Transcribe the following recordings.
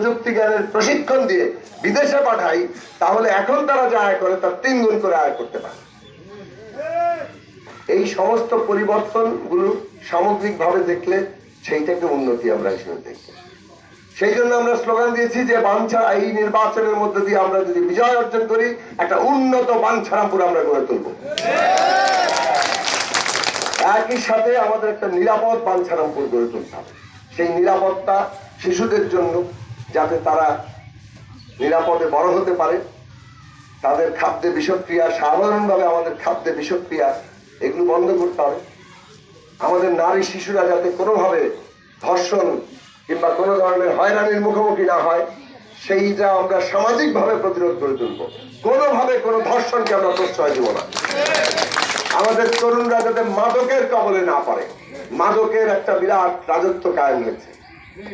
প্রযুক্তি জ্ঞানের প্রশিক্ষণ দিয়ে বিদেশে পাঠাই, তাহলে এখন তারা যা আয় করে তার তিন গুণ করে আয় করতে পারে। এই সমস্ত পরিবর্তন পরিবর্তনগুলো সামগ্রিকভাবে দেখলে সেইটাকে উন্নতি আমরা হিসেবে দেখি। সেই জন্য আমরা স্লোগান দিয়েছি যে, বাঞ্ছা এই নির্বাচনের মধ্যে দিয়ে আমরা যদি বিজয় অর্জন করি, একটা উন্নত বাঞ্ছারামপুর আমরা গড়ে তুলব। একই সাথে আমাদের একটা নিরাপদ বাঞ্ছারামপুর গড়ে তুলতে হবে। সেই নিরাপত্তা শিশুদের জন্য যাতে তারা নিরাপদে বড় হতে পারে। তাদের খাদ্যে বিষক্রিয়া, সাধারণভাবে আমাদের খাদ্যে বিষক্রিয়া, এগুলো বন্ধ করতে হবে। আমাদের নারী শিশুরা যাতে কোনোভাবে ধর্ষণ কিংবা কোনো ধরনের হয়রানির মুখোমুখি না হয়, সেইটা আমরা সামাজিকভাবে প্রতিরোধ করে তুলব। কোনোভাবে কোনো ধর্ষণকে আমরা প্রশ্রয় দেব না। আমাদের তরুণরা যাতে মাদকের কবলে না পারে মাদকের একটা বিরাট রাজত্ব কায়েম হয়েছে।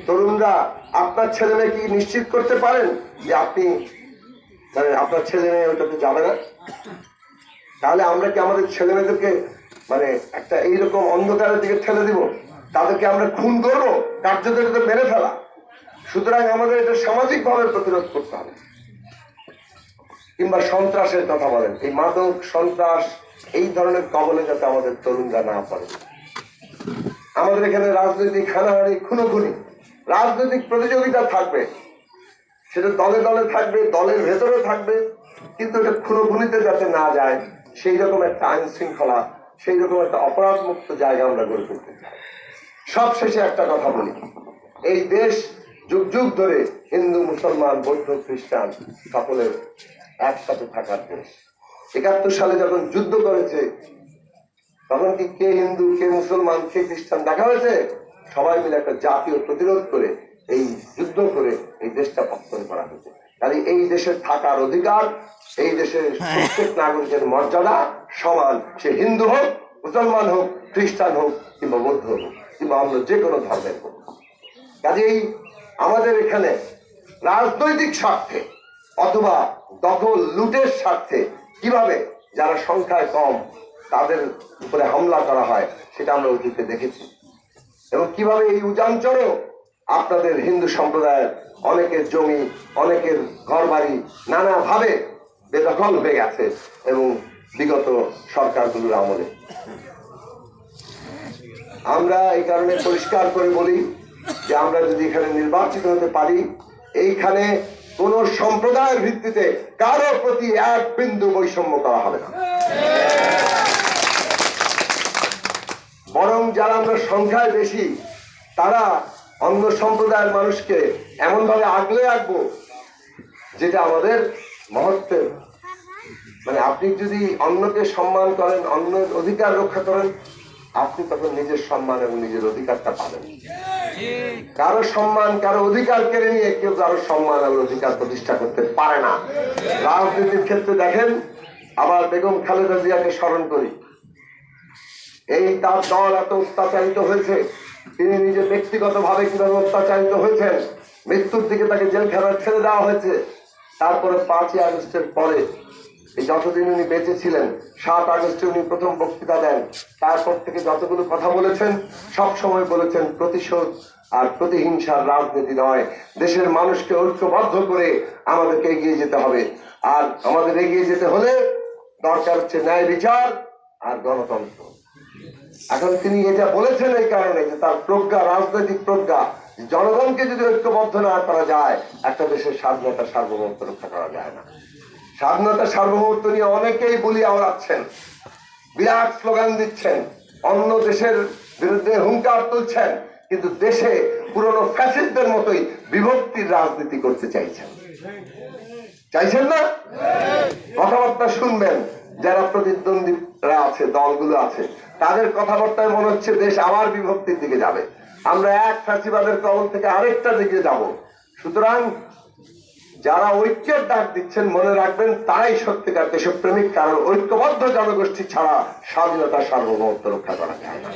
তরুণরা, আপনার ছেলে মেয়ে কি নিশ্চিত করতে পারেন যে আপনি মানে আপনার ছেলে মেয়ে ওটাতে যাবে না? তাহলে আমরা কি আমাদের ছেলে মেয়েদেরকে মানে একটা এইরকম অন্ধকারের দিকে ঠেলে দিব? তাদেরকে আমরা খুন করব? কার্যত এটা মেরে ফেলা? সুতরাং আমাদের এটা সামাজিক ভাবে প্রতিরোধ করতে হবে। কিংবা সন্ত্রাসের কথা বলেন। এই মাদক, সন্ত্রাস, এই ধরনের কবলে যাতে আমাদের তরুণরা না পড়ে। আমাদের এখানে রাজনৈতিক হানাহানি, খুনোখুনি, রাজনৈতিক প্রতিযোগিতা থাকবে। সেটা দলে দলে থাকবে, দলের ভেতরে থাকবে, কিন্তু এটা খুনোখুনিতে যাতে না যায়, সেই রকম একটা আইন শৃঙ্খলা সেই রকম একটা অপরাধ মুক্ত জায়গা আমরা গড়ে তুলতে চাই। সব শেষে একটা কথা বলি। এই দেশ যুগ যুগ ধরে হিন্দু, মুসলমান, বৌদ্ধ, খ্রিস্টান সকলের একসাথে থাকার দেশ। একাত্তর সালে যখন যুদ্ধ করেছে তখন কি কে হিন্দু, কে মুসলমান, কে খ্রিস্টান দেখা হয়েছে? সবাই মিলে একটা জাতীয় প্রতিরোধ করে এই যুদ্ধ করে এই দেশটা পত্তন করা হয়েছে। কাজে এই দেশে থাকার অধিকার, এই দেশের প্রত্যেক নাগরিকের মর্যাদা সমান। সে হিন্দু হোক, মুসলমান হোক, খ্রিস্টান হোক, কিংবা বৌদ্ধ হোক, কিংবা অন্য যে কোনো ধর্মের হোক। কাজেই আমাদের এখানে রাজনৈতিক স্বার্থে অথবা দখল লুটের স্বার্থে কীভাবে যারা সংখ্যায় কম তাদের উপরে হামলা করা হয়, সেটা আমরা অতীতে দেখেছি। এবং কীভাবে এই উজাঞ্চলও আপনাদের হিন্দু সম্প্রদায়ের অনেকের জমি, অনেকের ঘর বাড়ি নানাভাবে বেদখল হয়ে গেছে এবং বিগত সরকারগুলোর আমলে। আমরা এই কারণে পরিষ্কার করে বলি যে আমরা যদি এখানে নির্বাচিত হতে পারি, এইখানে কোন সম্প্রদায়ের ভিত্তিতে কারও প্রতি এক বিন্দু বৈষম্য করা হবে না। বরং যারা আমরা সংখ্যায় বেশি, তারা অন্য সম্প্রদায়ের মানুষকে এমন ভাবে আগলে রাখব, যেটা আমাদের মহত্বের। মানে আপনি যদি অন্যকে সম্মান করেন, অন্যের অধিকার রক্ষা করেন, আপনি তখন নিজের সম্মান এবং নিজের অধিকারটা পাবেন। কারও সম্মান, কারও অধিকার কেড়ে নিয়ে কেউ কারও সম্মান এবং অধিকার প্রতিষ্ঠা করতে পারে না। রাজনীতির ক্ষেত্রে দেখেন, আবার বেগম খালেদা জিয়াকে স্মরণ করি। এই তার দল এত অত্যাচারিত হয়েছে। তিনি নিজে ব্যক্তিগতভাবে কীভাবে অত্যাচারিত হয়েছেন? মৃত্যুর দিকে তাকে জেলখানায় ছেড়ে দেওয়া হয়েছে। তারপরে পাঁচই আগস্টের পরে যতদিন উনি বেঁচে ছিলেন, সাত আগস্টে উনি প্রথম বক্তৃতা দেন। তারপর থেকে যতগুলো কথা বলেছেন, সব সময় বলেছেন প্রতিশোধ আর প্রতিহিংসার রাজনীতি নয়। দেশের মানুষকে ঐক্যবদ্ধ করে আমাদেরকে এগিয়ে যেতে হবে। আর আমাদের এগিয়ে যেতে হলে দরকার হচ্ছে ন্যায় বিচার আর গণতন্ত্র। এখন তিনি এটা বলেছেন এই কারণে যে তার প্রজ্ঞা, রাজনৈতিক প্রজ্ঞা, জনগণকে যদি ঐক্যবদ্ধ না করা যায়, একটা দেশের স্বাধীনতা, সার্বভৌমত্ব রক্ষা করা যায় না। স্বাধীনতা, সার্বভৌমত্ব নিয়ে অনেকেই বলি আওড়াচ্ছেন, বিরাট স্লোগান দিচ্ছেন, অন্য দেশের বিরুদ্ধে হুঙ্কার তুলছেন, কিন্তু দেশে পুরনো ফ্যাসিস্টদের মতোই বিভক্তির রাজনীতি করতে চাইছেন। চাইছেন না? কথাবার্তা শুনবেন, যারা প্রতিদ্বন্দ্বীরা আছে, দলগুলো আছে তাদের কথাবার্তায় মনে হচ্ছে দেশ আবার বিভক্তির দিকে যাবে। আমরা এক ফাঁসিবাদের কবল থেকে আরেকটা দিকে যাব। সুতরাং যারা ঐক্যের ডাক দিচ্ছেন, মনে রাখবেন, তারাই সত্যিকার দেশপ্রেমিক, কারণ ঐক্যবদ্ধ জনগোষ্ঠী ছাড়া স্বাধীনতা সার্বভৌমত্ব রক্ষা করা যায় না।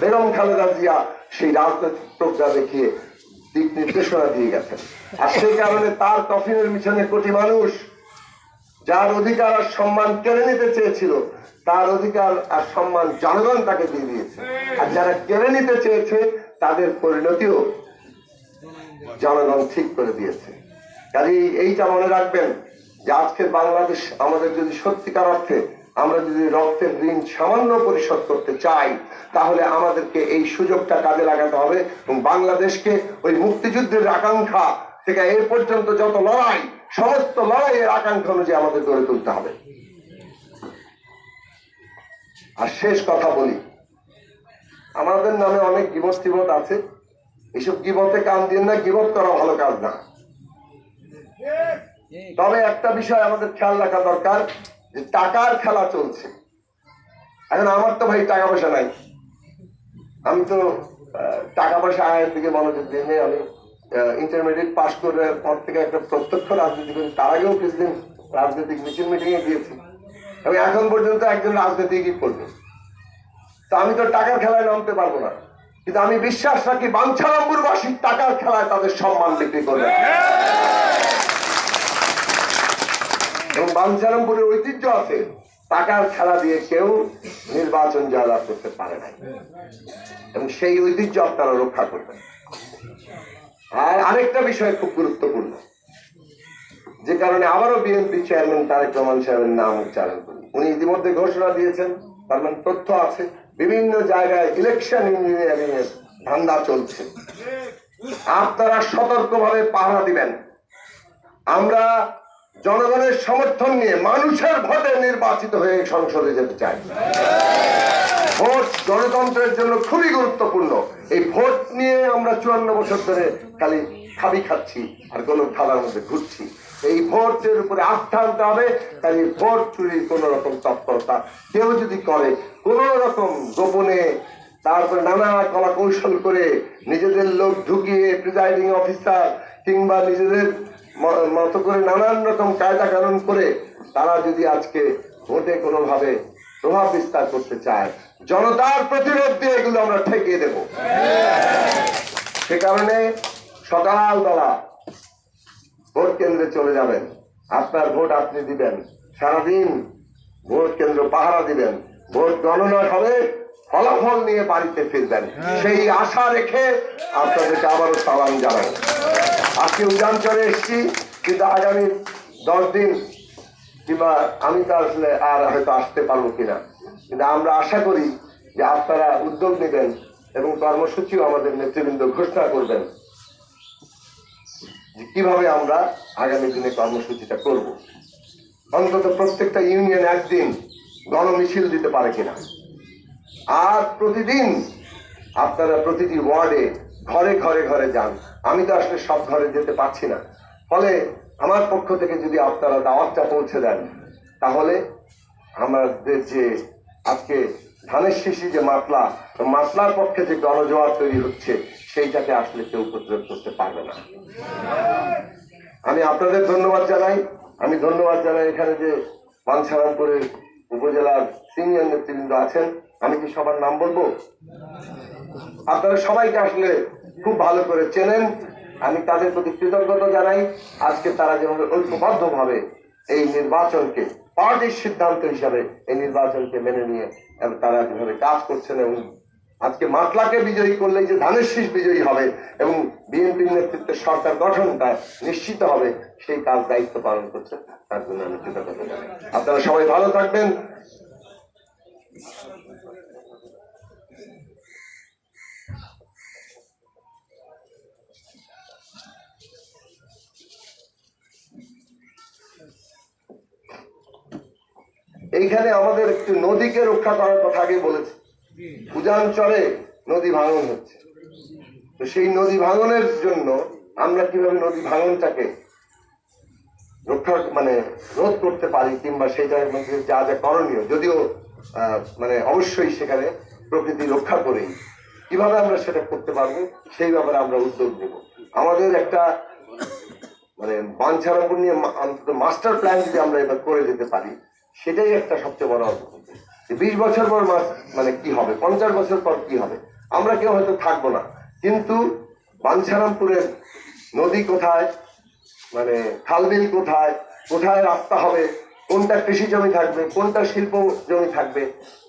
বেগম খালেদা জিয়া সেই রাজনৈতিক প্রজ্ঞা দেখিয়ে দিক নির্দেশনা দিয়ে গেছেন। আর সেই কারণে তার কফিনের মিশনে কোটি মানুষ, যার অধিকার আর সম্মান কেড়ে নিতে চেয়েছিল তার অধিকার আর সম্মান জনগণ তাকে দিয়ে দিয়েছে। আর যারা কেড়ে নিতে চেয়েছে, তাদের পরিণতিও জনগণ ঠিক করে দিয়েছে। কাজে এইটা মনে রাখবেন যে আজকের বাংলাদেশ আমাদের যদি সত্যিকার অর্থে আমরা যদি রক্তের ঋণ সামান্য পরিশোধ করতে চাই, তাহলে আমাদেরকে এই সুযোগটা কাজে লাগাতে হবে এবং বাংলাদেশকে ওই মুক্তিযুদ্ধের আকাঙ্ক্ষা থেকে এ পর্যন্ত যত লড়াই, সমস্ত লড়াইয়ের আকাঙ্ক্ষা অনুযায়ী আমাদের গড়ে তুলতে হবে। আর শেষ কথা বলি। আমাদের নামে অনেক গিবত টিবত আছে। এইসব গিবতে কান দিয়ে না গিবত করা ভালো কাজ না। তবে একটা বিষয় আমাদের খেয়াল রাখা দরকার, যে টাকার খেলা চলছে। এখন আমার তো ভাই টাকা পয়সা নাই। আমি তো টাকা পয়সা আয়ের দিকে মনোযোগ দিয়ে নেই। আমি ইন্টারমিডিয়েট পাশ করে পর থেকে একটা প্রত্যক্ষ রাজনীতি করি। তার আগেও কিছুদিন রাজনৈতিক মিছিল মিটিং এ গিয়েছি। এবং এখন পর্যন্ত একজন রাজনীতিকই করবে। তা আমি তো টাকার খেলায় নামতে পারব না। কিন্তু আমি বিশ্বাস রাখি বাঞ্ছারামপুরবাসী টাকার খেলায় তাদের সম্মান বিক্রি করবে। এবং বাঞ্ছারামপুরের ঐতিহ্য আছে, টাকার খেলা দিয়ে কেউ নির্বাচন জয়লাভ করতে পারে নাই। এবং সেই ঐতিহ্য আপনারা রক্ষা করবেন। আর আরেকটা বিষয় খুব গুরুত্বপূর্ণ। যে কারণে আবারও বিএনপি চেয়ারম্যান তারেক রহমান সাহেবের নাম উচ্চারণ করি। উনি ইতিমধ্যে ঘোষণা দিয়েছেন, তার মানে তথ্য আছে। বিভিন্ন জায়গায় ইলেকশন ইঞ্জিনিয়ারিং এর ধান্দা চলছে। আপনারা সতর্কভাবে পাহারা দিবেন। আমরা জনগণের সমর্থন নিয়ে মানুষের ভোটে নির্বাচিত হয়ে সংসদে যেতে চাই। ভোট গণতন্ত্রের জন্য খুবই গুরুত্বপূর্ণ। এই ভোট নিয়ে আমরা চুয়ান্ন বছর ধরে খালি খাবি খাচ্ছি আর কোন খালার মধ্যে ঘুরছি। এই ভোটের উপরে আস্থা আনতে হবে তাই ভোট চুরির কোন রকম তৎপরতা কেউ যদি করে, কোন রকম গোপনে তারপরে নানা কলা কৌশল করে নিজেদের লোক ঢুকিয়ে প্রিজাইডিং অফিসার কিংবা নিজেদের মতো করে নানান রকম কায়দা কানুন করে তারা যদি আজকে ভোটে কোনোভাবে প্রভাব বিস্তার করতে চায়, জনতার প্রতিরোধ দিয়ে এগুলো আমরা ঠেকিয়ে দেব। সে কারণে সকালবেলা ভোট কেন্দ্রে চলে যাবেন। আপনার ভোট আপনি দিবেন। সারাদিন ভোট কেন্দ্র পাহারা দিবেন। ভোট গণনা হবে ফলাফল নিয়ে বাড়িতে ফিরবেন। সেই আশা রেখে আপনাদেরকে আবারও সালাম জানাই। আজকে উজান চলে এসেছি কিন্তু আগামী দশ দিন কিংবা আমি তো আসলে আর হয়তো আসতে পারব কিনা। কিন্তু আমরা আশা করি যে আপনারা উদ্যোগ নেবেন এবং কর্মসূচিও আমাদের নেতৃবৃন্দ ঘোষণা করবেন। যে কীভাবে আমরা আগামী দিনে কর্মসূচিটা করব? অন্তত প্রত্যেকটা ইউনিয়ন একদিন গণমিছিল দিতে পারে কিনা? আর প্রতিদিন আপনারা প্রতিটি ওয়ার্ডে ঘরে ঘরে ঘরে যান। আমি তো আসলে সব ঘরে যেতে পারছি না। ফলে আমার পক্ষ থেকে যদি আপনারা দাওয়াতটা পৌঁছে দেন, তাহলে আমাদের যে আজকে ধানের শিশি যে মাতলা মাতলার পক্ষে যে গণজোয়ার তৈরি হচ্ছে, সেইটাকে আসলে কেউ উপদ্রব করতে পারবে না। আমি আপনাদের ধন্যবাদ জানাই। আমি ধন্যবাদ জানাই এখানে যে বাঞ্ছারামপুরের উপজেলার সিনিয়র নেতৃবৃন্দ আছেন। আমি কি সবার নাম বলব? আপনারা সবাইকে আসলে খুব ভালো করে চেনেন। আমি তাদের প্রতি কৃতজ্ঞতা জানাই। আজকে তারা যেভাবে ঐক্যবদ্ধ ভাবে এই নির্বাচনকে, পার্টির সিদ্ধান্ত হিসাবে এই নির্বাচনকে মেনে নিয়ে তারা যেভাবে কাজ করছেন এবং আজকে মাতলাকে বিজয়ী করলে যে ধানের শীষ বিজয়ী হবে এবং বিএনপির নেতৃত্বে সরকার গঠনটা নিশ্চিত হবে, সেই কাজ দায়িত্ব পালন করছে তার জন্য আমি কৃতজ্ঞতা আপনারা সবাই ভালো থাকবেন। এইখানে আমাদের একটু নদীকে রক্ষা করার কথা আগে বলেছি। উজান চরে নদী ভাঙন হচ্ছে। তো সেই নদী ভাঙনের জন্য আমরা কীভাবে নদী ভাঙনটাকে রক্ষা মানে রোধ করতে পারি কিংবা সেটার মধ্যে যা যা করণীয়, যদিও মানে অবশ্যই সেখানে প্রকৃতি রক্ষা করেই কীভাবে আমরা সেটা করতে পারব, সেই ব্যাপারে আমরা উদ্যোগ নেব। আমাদের একটা মানে বাঞ্ছারামপুর নিয়ে অন্তত মাস্টার প্ল্যান যদি আমরা এবার করে যেতে পারি সেটাই একটা সবচেয়ে বড় অগ্রগতি। বিশ বছর পর মানে কি হবে, পঞ্চাশ বছর পর কি হবে, আমরা কেউ হয়তো থাকব না। কিন্তু বাঞ্ছারামপুরের নদী কোথায় মানে খালবিল কোথায় কোথায় রাস্তা হবে, কোনটা কৃষি জমি থাকবে, কোনটা শিল্প জমি থাকবে,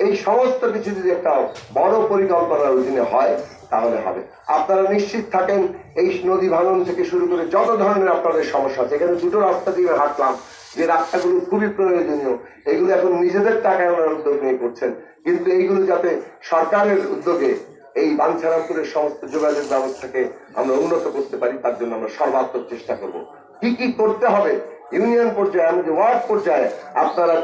এই সমস্ত কিছু যদি একটা বড় পরিকল্পনার অধীনে হয়, তাহলে হবে। আপনারা নিশ্চিত থাকেন, এই নদী ভাঙন থেকে শুরু করে যত ধরনের আপনাদের সমস্যা আছে, এখানে দুটো রাস্তা দিয়ে হাঁটলাম যে রাস্তাগুলো খুবই প্রয়োজনীয়, এগুলো এখন নিজেদের টাকায় ওনারা উদ্যোগ নিয়ে করছেন। কিন্তু এইগুলো যাতে সরকারের উদ্যোগে এই বাঞ্ছারামপুরের সমস্ত যোগাযোগ ব্যবস্থাকে আমরা উন্নত করতে পারি, তার জন্য আমরা সর্বাত্মক চেষ্টা করব। কি কি করতে হবে? ইউনিয়ন পর্যায়ে আমি যে ওয়ার্ড পর্যায়ে আপনারা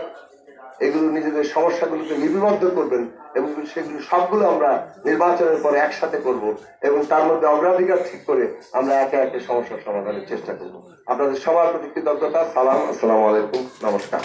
এগুলো নিজেদের সমস্যাগুলোকে লিপিবদ্ধ করবেন এবং সেগুলো সবগুলো আমরা নির্বাচনের পরে একসাথে করব এবং তার মধ্যে অগ্রাধিকার ঠিক করে আমরা একে একে সমস্যার সমাধানের চেষ্টা করব। আপনাদের সবার প্রতি কৃতজ্ঞতা, সালাম, আসসালাম আলাইকুম, নমস্কার।